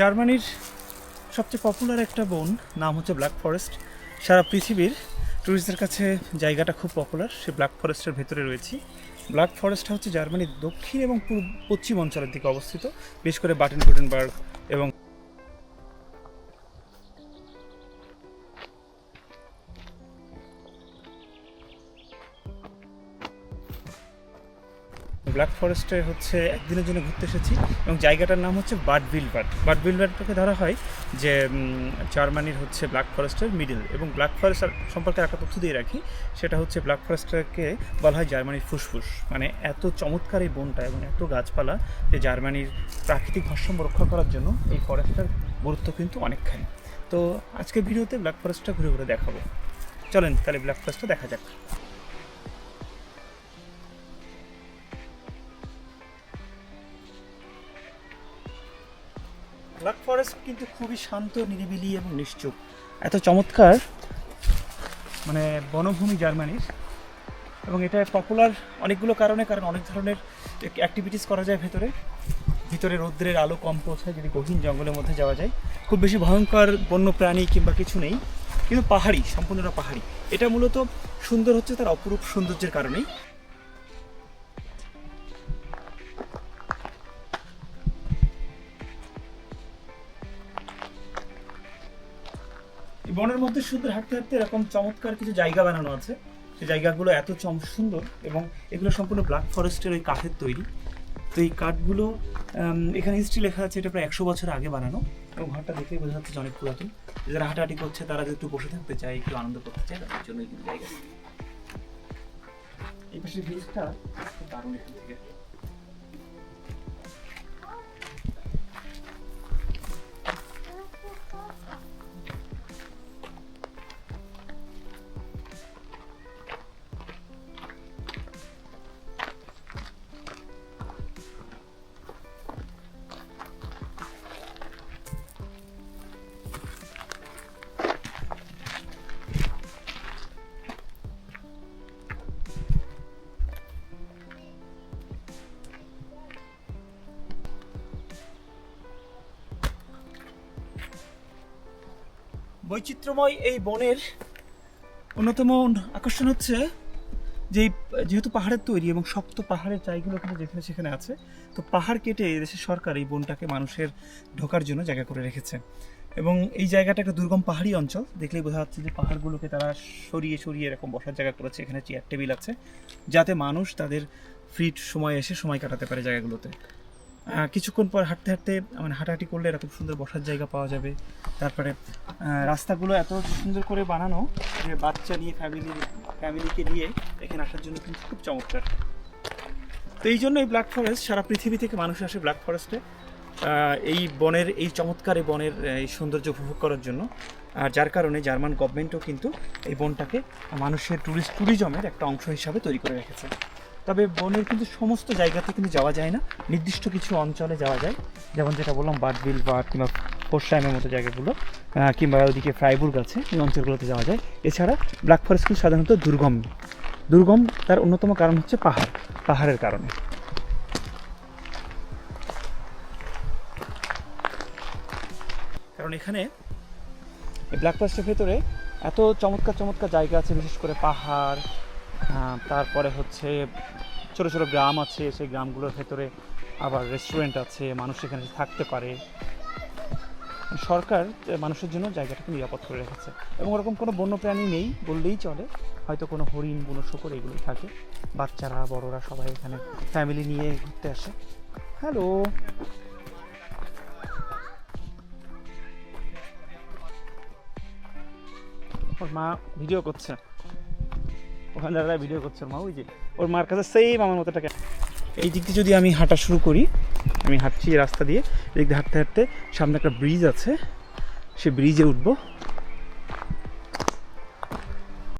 জার্মানির সবচেয়ে পপুলার একটা বন, নাম হচ্ছে ব্ল্যাক ফরেস্ট সারা পৃথিবীর ট্যুরিস্টদের কাছে জায়গাটা খুব পপুলার সে ব্ল্যাক ফরেস্টের ভেতরে রয়েছি। ব্ল্যাক ফরেস্টটা হচ্ছে জার্মানির দক্ষিণ এবং পূর্ব পশ্চিম অঞ্চলের দিকে অবস্থিত, বিশেষ করে বাটেন গুটেনবার্গ এবং ব্ল্যাক ফরেস্টে হচ্ছে একদিনের জন্য ঘুরতে এসেছি এবং জায়গাটার নাম হচ্ছে বাট বিলবার্ট বাট বিলবার্টকে ধরা হয় যে জার্মানির হচ্ছে ব্ল্যাক ফরেস্টের মিডিল এবং ব্ল্যাক ফরেস্ট সম্পর্কে একটা তথ্য দিয়ে রাখি, সেটা হচ্ছে ব্ল্যাক ফরেস্টটাকে বলা হয় জার্মানির ফুসফুস। মানে এত চমৎকার এই বনটা এবং এত গাছপালা যে জার্মানির প্রাকৃতিক ভারসাম্য রক্ষা করার জন্য এই ফরেস্টের গুরুত্ব কিন্তু অনেকখানি। তো আজকের ভিডিওতে ব্ল্যাক ফরেস্টটা ঘুরে ঘুরে দেখাবো। চলেন তাহলে ব্ল্যাক ফরেস্টটা দেখা যাক। ব্ল্যাক ফরেস্ট কিন্তু খুবই শান্ত, নিরিবিলি এবং নিশ্চুপ। এত চমৎকার মানে বনভূমি জার্মানির। এবং এটা পপুলার অনেকগুলো কারণে, কারণ অনেক ধরনের অ্যাক্টিভিটিস করা যায় ভেতরে। ভিতরে রৌদ্রের আলো কম পৌঁছায়, যদি গহীন জঙ্গলের মধ্যে যাওয়া যায়। খুব বেশি ভয়ঙ্কর বন্য প্রাণী কিংবা কিছু নেই, কিন্তু পাহাড়ি, সম্পূর্ণটা পাহাড়ি। এটা মূলত সুন্দর হচ্ছে তার অপরূপ সৌন্দর্যের কারণেই। বনের মধ্যে সুন্দর হাঁটতে হাঁটতে এরকম চমৎকার কিছু জায়গা বানানো আছে। সেই জায়গাগুলো এত চম, সুন্দর এবং এগুলো সম্পূর্ণ ব্ল্যাক ফরেস্টের ওই কাঠের তৈরি। তো এই কাঠগুলো এখানে হিস্ট্রি লেখা আছে, এটা প্রায় একশো বছর আগে বানানো এবং ঘরটা দেখেই বোঝা যাচ্ছে যে অনেক পুরাতন। যারা হাঁটাহাঁটি করছে, তারা যদি একটু বসে থাকতে চায়, একটু আনন্দ করতে চায়, তাদের জন্য এই জায়গা। এই পাশে ভিউজটা দারুণ এখান থেকে। বৈচিত্র্যময় এই বনের অন্যতম আকর্ষণ হচ্ছে যে যেহেতু পাহাড়ের তৈরি এবং শক্ত পাহাড়ের চাইগুলো কিন্তু যেখানে সেখানে আছে, তো পাহাড় কেটে দেশের সরকার এই বনটাকে মানুষের ঢোকার জন্য জায়গা করে রেখেছে। এবং এই জায়গাটা একটা দুর্গম পাহাড়ি অঞ্চল, দেখলেই বোঝা যাচ্ছে যে পাহাড়গুলোকে তারা সরিয়ে সরিয়ে এরকম বসার জায়গা করেছে, এখানে চেয়ার টেবিল আছে, যাতে মানুষ তাদের ফ্রি সময় এসে সময় কাটাতে পারে জায়গাগুলোতে। কিছুক্ষণ পর হাঁটতে হাঁটতে মানে হাঁটাহাঁটি করলে এরকম সুন্দর বসার জায়গা পাওয়া যাবে। তারপরে রাস্তাগুলো এত সুন্দর করে বানানো যে বাচ্চা নিয়ে ফ্যামিলি ফ্যামিলিকে নিয়ে এখানে আসার জন্য কিন্তু খুব চমৎকার। তো এই জন্য এই ব্ল্যাক ফরেস্ট সারা পৃথিবী থেকে মানুষ আসে ব্ল্যাক ফরেস্টে এই বনের, এই চমৎকার এই বনের এই সৌন্দর্য উপভোগ করার জন্য। আর যার কারণে জার্মান গভর্নমেন্টও কিন্তু এই বনটাকে মানুষের ট্যুরিস্ট ট্যুরিজমের একটা অংশ হিসাবে তৈরি করে রেখেছে। তবে বনের কিন্তু সমস্ত জায়গাতে কিন্তু যাওয়া যায় না। নির্দিষ্ট কিছু অঞ্চলে যাওয়া যায়। যেমন যেটা বললাম বাটবিল বা কিংবা ফোর্সাইমের মতো জায়গাগুলো কিংবা ওদিকে ফ্রাইবুর্গ আছে এই অঞ্চলগুলোতে যাওয়া যায়। এছাড়া ব্ল্যাক ফরেস্ট কিন্তু সাধারণত দুর্গম। দুর্গম তার অন্যতম কারণ হচ্ছে পাহাড়, পাহাড়ের কারণে। কারণ এখানে ব্ল্যাক ফরেস্টের ভেতরে এত চমৎকার চমৎকার জায়গা আছে, বিশেষ করে পাহাড় তারপরে হচ্ছে ছোট ছোট গ্রাম আছে, সেই গ্রামগুলোর ভেতরে আবার রেস্টুরেন্ট আছে, মানুষ এসে থাকতে পারে। সরকার মানুষের জন্য জায়গাটাকে নিরাপদ করে রেখেছে। এবং ওরকম কোনো বন্যপ্রাণী নেই বললেই চলে। হয়তো কোনো হরিণ কোনো শকর এগুলোই থাকে। বাচ্চারা, বড়রা সবাই এখানে ফ্যামিলি নিয়ে ঘুরতে আসে। হ্যালো ওর মা ভিডিও করছে। ওখানে ভিডিও করছে মা, ওই ওর মার কাছে সেম আমার মতো টাকা এই দিক দিয়ে যদি আমি হাঁটা শুরু করি, আমি হাঁটছি রাস্তা দিয়ে এদিক দিয়ে হাঁটতে হাঁটতে সামনে একটা ব্রিজ আছে, সে ব্রিজে উঠবো।